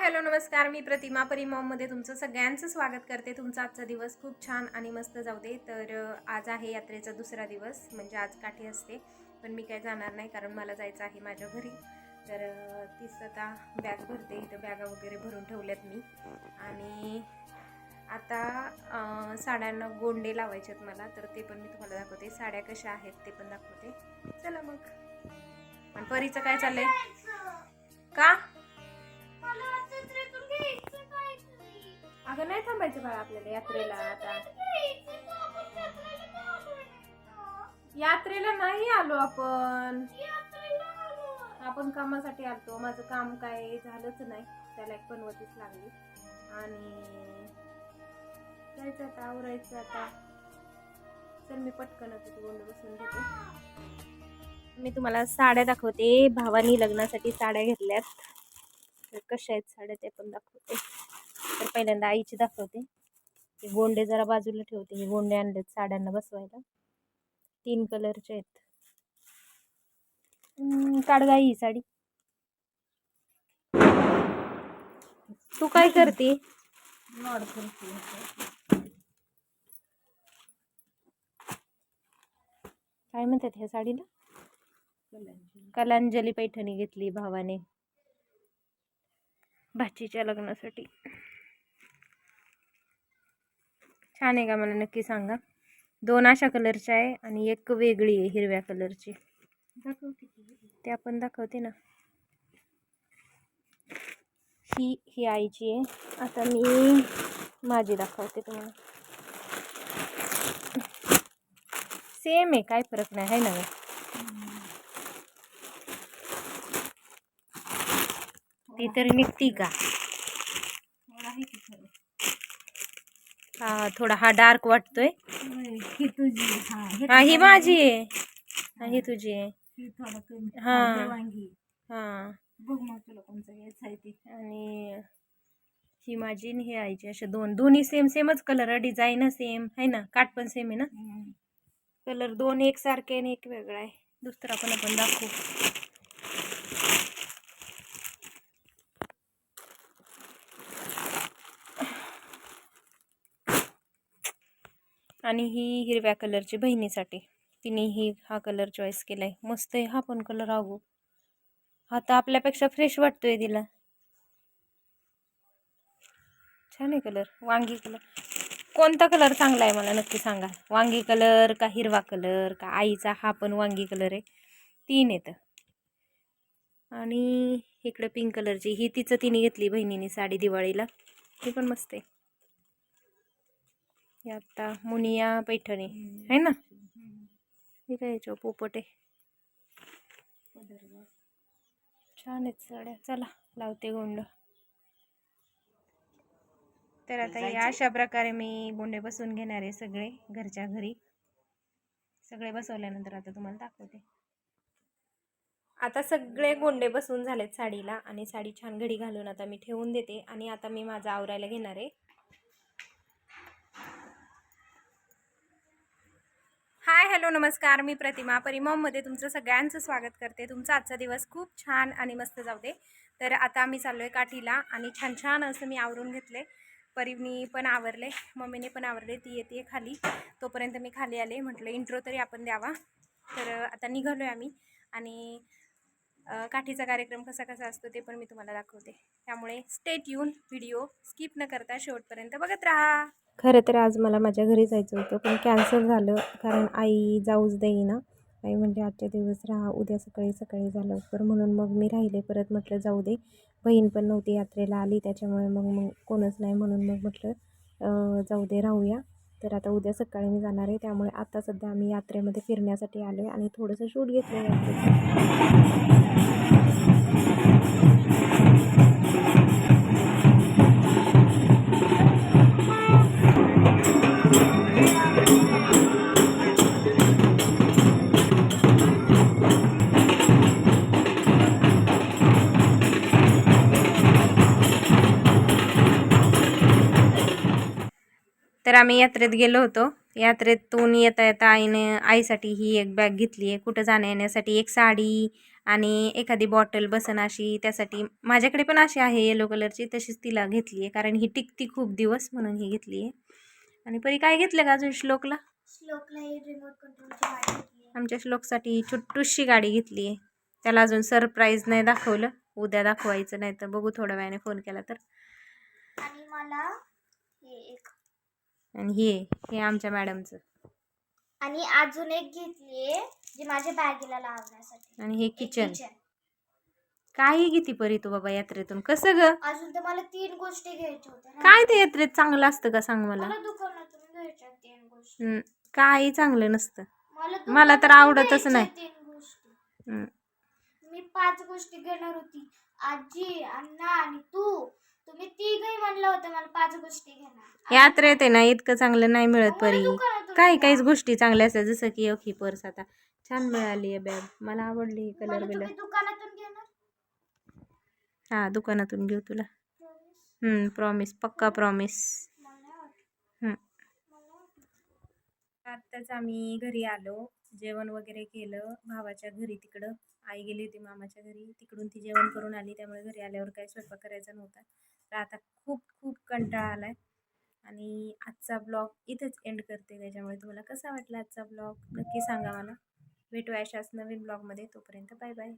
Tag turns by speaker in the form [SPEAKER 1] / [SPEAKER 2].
[SPEAKER 1] Hello नमस्कार. मी प्रतिमा परिमॉममध्ये तुमचं सगळ्यांचं स्वागत करते. तुमचा आजचा दिवस खूप छान आणि मस्त जाऊ दे. तर आज आहे यात्रेचा दुसरा दिवस म्हणजे आज काठी असते. पण मी काय जाणार नाही कारण मला जायचं आहे माझ्या घरी. तर तीच आता बॅग भरते. इथं बॅगा वगैरे भरून ठेवल्यात मी. आणि आता साड्यांना गोंडे लावायचे आहेत मला. तर ते पण मी तुम्हाला दाखवते. साड्या कशा आहेत ते पण दाखवते. चला मग. आणि परीचं काय चाललंय? का? अगं नाही थांबायचं बाळा आपल्याला यात्रेला आता. यात्रेला नाही आलो आपण. आपण कामासाठी आलतो. माझं काम काय झालंच नाही. त्याला एक पनवतीच लागली. आणि जायचं आता आवरायचं आता. चल मी पटकन गोंड बसून घेते. मी तुम्हाला साड्या दाखवते. भावानी लग्नासाठी साड्या घेतल्यात. तर कशा आहेत साड्या ते पण दाखवते. तर पहिल्यांदा आईची दाखवते. हे गोंडे जरा बाजूला ठेवते. हे गोंडे आणलेत साड्यांना बसवायला. तीन कलरचे आहेत. हम्म, काढ गाई ही साडी. तू काय करते? काय म्हणतात ह्या साडीला? कलांजली पैठणी घेतली भावाने. भाचीच्या लग्नासाठी. छान आहे का मला नक्की सांगा? दोन अशा कलरच्या आहे आणि एक वेगळी आहे हिरव्या कलरची. ते आपण दाखवते ना. ही ही आईची आहे. आता मी माझी दाखवते तुम्हाला. सेम आहे काय फरक नाही आहे ना? ती तरी निघती का? हा थोडा हा डार्क वाटतोय.
[SPEAKER 2] ही तुझी हा हे
[SPEAKER 1] हा ही माझी आहे. हा ही तुझी आहे.
[SPEAKER 2] ही थोडं कमी
[SPEAKER 1] हा.
[SPEAKER 2] हा,
[SPEAKER 1] हा
[SPEAKER 2] बघ मग तुला कोणचं घ्यायचं आहे ते.
[SPEAKER 1] आणि ही माझी आणि ही आईची असे दोन. दोन्ही सेम सेमच कलर डिझाईन सेम आहे ना? काठ पण सेम आहे ना?
[SPEAKER 2] हम्म.
[SPEAKER 1] कलर दोन एक सारखे आणि एक वेगळा आहे. दुसरा पण आपण दाखवू. आणि ही हिरव्या कलरची बहिणीसाठी. तिने ही हा कलर चॉईस केला आहे मस्त आहे हा पण कलर अगो. हा तर आपल्यापेक्षा फ्रेश वाटतोय तिला. छान आहे कलर वांगी कलर कोणता कलर चांगला आहे मला नक्की सांगा. वांगी कलर का हिरवा कलर का आईचा हा पण वांगी कलर आहे. तीन येतं आणि इकडं पिंक कलरची ही तिचं तिने घेतली बहिणीने साडी दिवाळीला. ही पण मस्त आहे. ही आता मुनिया पैठणी आहे ना. ही काय याच्यावर पोपट आहे? छान आहेत साड्या. चला लावते गोंड. तर आता या अशा प्रकारे मी गोंडे बसवून घेणार आहे सगळे घरच्या घरी. सगळे बसवल्यानंतर आता तुम्हाला दाखवते. आता सगळे गोंडे बसवून झालेत साडीला आणि साडी छान घडी घालून आता मी ठेवून देते आणि आता मी माझा आवरायला घेणार आहे. हाय हॅलो नमस्कार. मी प्रतिमा परिमॉममध्ये तुमचं सगळ्यांचं स्वागत करते. तुमचा आजचा दिवस खूप छान आणि मस्त जाऊ दे. तर आता आम्ही चाललो आहे काठीला आणि छान छान असं मी आवरून घेतले परिवनी पण आवरले मम्मीने पण आवरले ती येते खाली. तोपर्यंत मी खाली आले म्हटलं इंट्रो तरी आपण द्यावा. तर आता निघालो आहे आम्ही आणि काठीचा कार्यक्रम कसा कसा असतो ते पण मी तुम्हाला दाखवते. त्यामुळे स्टेट येऊन व्हिडिओ स्किप न करता शेवटपर्यंत बघत राहा. खरं तर आज मला माझ्या घरी जायचं होतं पण कॅन्सल झालं. कारण आई जाऊच देईना. आई म्हणजे आजच्या दिवस राहा उद्या सकाळी सकाळी झालं तर म्हणून मग मी राहिले परत म्हटलं जाऊ दे. बहीण पण नव्हती यात्रेला आली त्याच्यामुळे मग मग कोणच नाही म्हणून मग म्हटलं जाऊ दे राहूया. तर आता उद्या सकाळी मी जाणार आहे. त्यामुळे आता सध्या आम्ही यात्रेमध्ये फिरण्यासाठी आलो आहे आणि थोडंसं शूट घेतलं आहे यात्रेचं तर आम्ही यात्रेत गेलो होतो. यात्रेतून येता येता आईने आईसाठी ही एक बॅग घेतली आहे. कुठं जाण्या येण्यासाठी एक साडी आणि एखादी बॉटल बसन अशी. त्यासाठी माझ्याकडे पण अशी आहे येलो कलरची तशीच तिला घेतली आहे. कारण ही टिकती खूप दिवस म्हणून ही घेतली आहे. आणि परी काय घेतलं का अजून श्लोकला?
[SPEAKER 3] ही.
[SPEAKER 1] आमच्या श्लोकसाठी छोटूशी गाडी घेतली आहे. त्याला अजून सरप्राईज नाही दाखवलं. उद्या दाखवायचं नाही तर बघू थोड्या वेळाने फोन केला तर.
[SPEAKER 3] आणि मला एक
[SPEAKER 1] आणि हे हे आमच्या मॅडमचं.
[SPEAKER 3] आणि अजून एक घेतलीये जी माझ्या बॅगेला लावण्यासाठी.
[SPEAKER 1] आणि हे किचन. काही घेती परी तू बाबा यात्रेतून? कसं ग?
[SPEAKER 3] अजून तर मला तीन गोष्टी घ्यायच्या होत्या.
[SPEAKER 1] काय ते यात्रेत चांगलं असतं का सांग मला?
[SPEAKER 3] मला दुकानातून घ्यायच्या तीन गोष्टी.
[SPEAKER 1] हम्म, काही चांगलं नसतं.
[SPEAKER 3] मला
[SPEAKER 1] तर आवडतच नाही.
[SPEAKER 3] तीन गोष्टी.
[SPEAKER 1] हम्म.
[SPEAKER 3] मी पाच गोष्टी घेणार होती. आजी अण्णा आणि तू. तुम्ही तिघही म्हणलं होतं मला पाच गोष्टी घेणार.
[SPEAKER 1] यात्रेत आहे ना इतकं चांगलं नाही मिळत परी. काही. काहीच गोष्टी चांगल्या असतात जसं की ओखी पर्स आता छान मिळाली आहे बॅग. मला आवडली ही कलर बिलर
[SPEAKER 3] तुम्ही दुकानातून घेणार?
[SPEAKER 1] हा दुकानातून घेऊ तुला? हम्म प्रॉमिस पक्का प्रॉमिस. आत्ताच आम्ही घरी आलो जेवण वगैरे केलं भावाच्या घरी तिकडं. आई गेली होती मामाच्या घरी तिकडून ती जेवण करून आली त्यामुळे घरी आल्यावर काही स्वयंपाक करायचा नव्हता. तर आता खूप खूप कंटाळा आला आहे आणि आजचा ब्लॉग इथंच एंड करते त्याच्यामुळे तुम्हाला कसा वाटला आजचा ब्लॉग? नक्की सांगा मला. भेटू अशाच नवीन ब्लॉगमध्ये. तोपर्यंत बाय बाय.